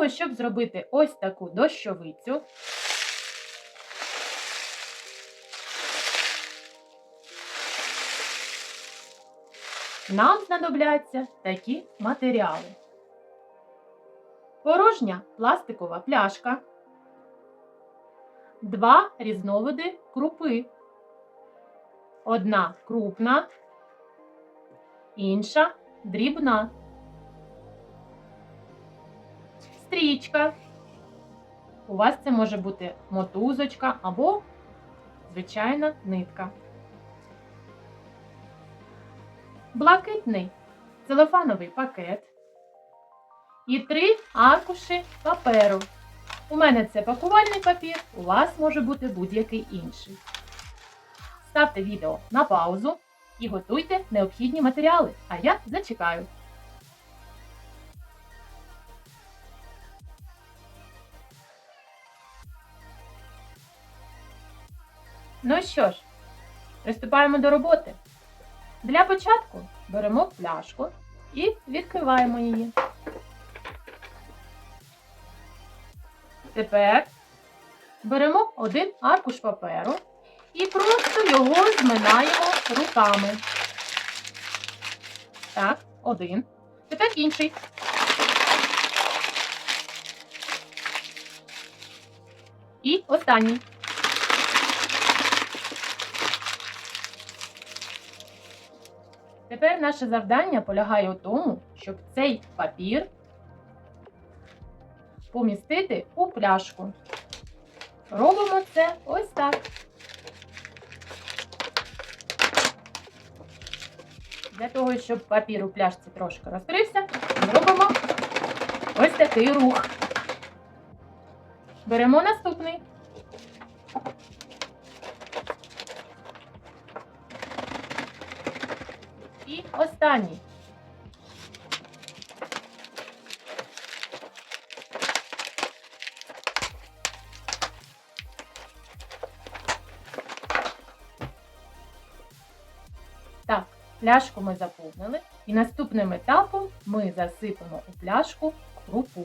того, щоб зробити ось таку дощовицю, нам знадобляться такі матеріали. Порожня пластикова пляшка, два різновиди крупи. Одна крупна, інша дрібна. Стрічка. У вас це може бути мотузочка або звичайна нитка. Блакитний целофановий пакет і три аркуші паперу. У мене це пакувальний папір, у вас може бути будь-який інший. Ставте відео на паузу і готуйте необхідні матеріали, а я зачекаю. Ну що ж, приступаємо до роботи. Для початку беремо пляшку і відкриваємо її. Тепер беремо один аркуш паперу і просто його зминаємо руками. Так, один. Тепер інший. І останній. Тепер наше завдання полягає у тому, щоб цей папір помістити у пляшку. Робимо це ось так. Для того, щоб папір у пляшці трошки розкрився, зробимо ось такий рух. Беремо наступний. І. Так, пляшку ми заповнили, і наступним етапом ми засипемо у пляшку крупу.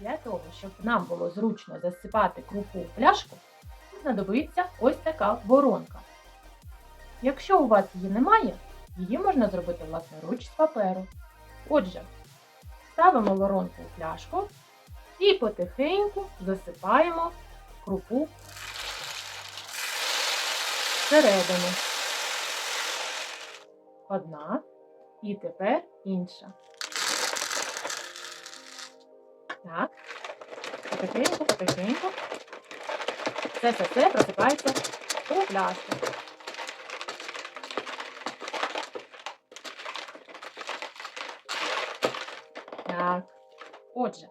Для того, щоб нам було зручно засипати крупу у пляшку, знадобиться ось така воронка. Якщо у вас її немає, її можна зробити власноруч з паперу. Отже, ставимо воронку у пляшку і потихеньку засипаємо крупу всередину. Одна і тепер інша. Так, потихеньку, потихеньку. Це все це просипається у пляшку. Так. Отже,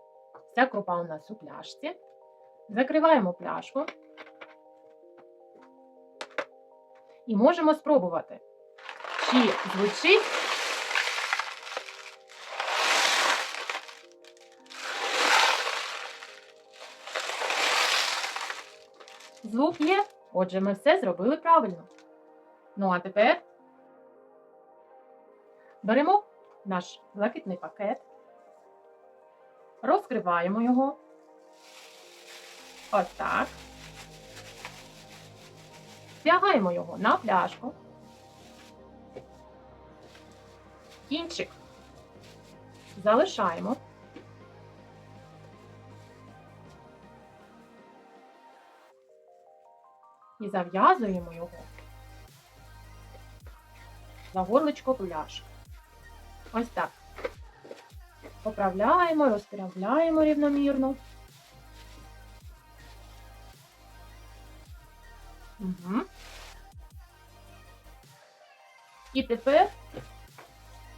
вся крупа у нас у пляшці. Закриваємо пляшку. І можемо спробувати, чи звучить звук є. Отже, ми все зробили правильно. Ну, а тепер беремо наш блакитний пакет, розкриваємо його. Ось так. Вдягаємо його на пляшку. Кінчик залишаємо. І зав'язуємо його за горличко пляшки. Ось так. Поправляємо, розправляємо рівномірно. Угу. І тепер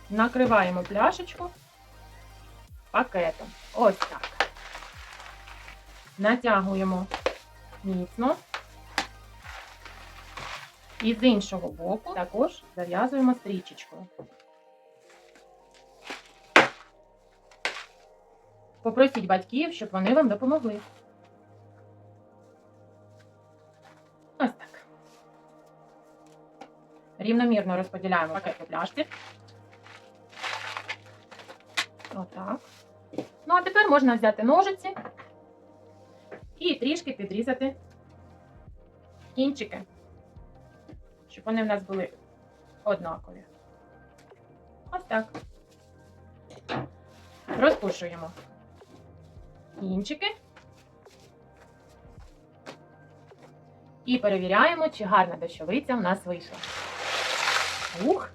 накриваємо пляшечку пакетом. Ось так. Натягуємо міцно. І з іншого боку також зав'язуємо стрічечкою. Попросіть батьків, щоб вони вам допомогли. Ось так. Рівномірно розподіляємо пакет по пляшці. Отак. Ну, а тепер можна взяти ножиці і трішки підрізати кінчики, щоб вони в нас були однакові. Ось так. Розпушуємо кінчики. І перевіряємо, чи гарна дощовиця у нас вийшла. Ух!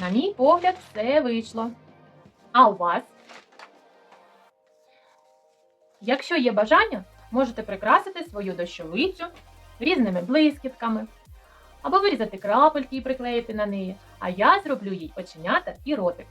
На мій погляд, все вийшло. А у вас? Якщо є бажання, можете прикрасити свою дощовицю різними блискітками або вирізати крапельки і приклеїти на неї, а я зроблю їй оченята і ротик.